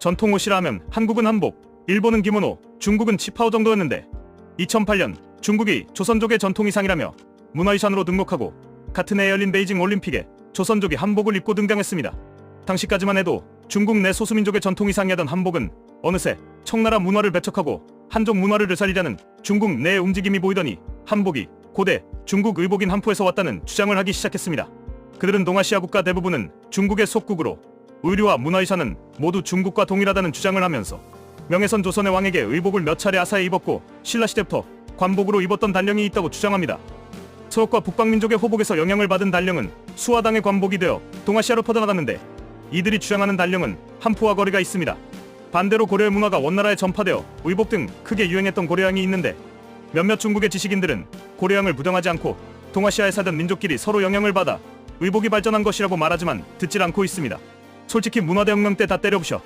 전통 옷이라 하면 한국은 한복, 일본은 기모노, 중국은 치파오 정도였는데 2008년 중국이 조선족의 전통의상이라며 문화유산으로 등록하고 같은 해에 열린 베이징 올림픽에 조선족이 한복을 입고 등장했습니다. 당시까지만 해도 중국 내 소수민족의 전통의상이었던 한복은 어느새 청나라 문화를 배척하고 한족 문화를 되살리려는 중국 내의 움직임이 보이더니 한복이 고대 중국 의복인 한포에서 왔다는 주장을 하기 시작했습니다. 그들은 동아시아 국가 대부분은 중국의 속국으로 의류와 문화유산은 모두 중국과 동일하다는 주장을 하면서 명예선 조선의 왕에게 의복을 몇 차례 아사에 입었고 신라 시대부터 관복으로 입었던 단령이 있다고 주장합니다. 서역과 북방민족의 호복에서 영향을 받은 단령은 수화당의 관복이 되어 동아시아로 퍼져나갔는데 이들이 주장하는 단령은 한포와 거리가 있습니다. 반대로 고려의 문화가 원나라에 전파되어 의복 등 크게 유행했던 고려양이 있는데 몇몇 중국의 지식인들은 고려양을 부정하지 않고 동아시아에 살던 민족끼리 서로 영향을 받아 의복이 발전한 것이라고 말하지만 듣질 않고 있습니다. 솔직히 문화대혁명 때 다 때려부셔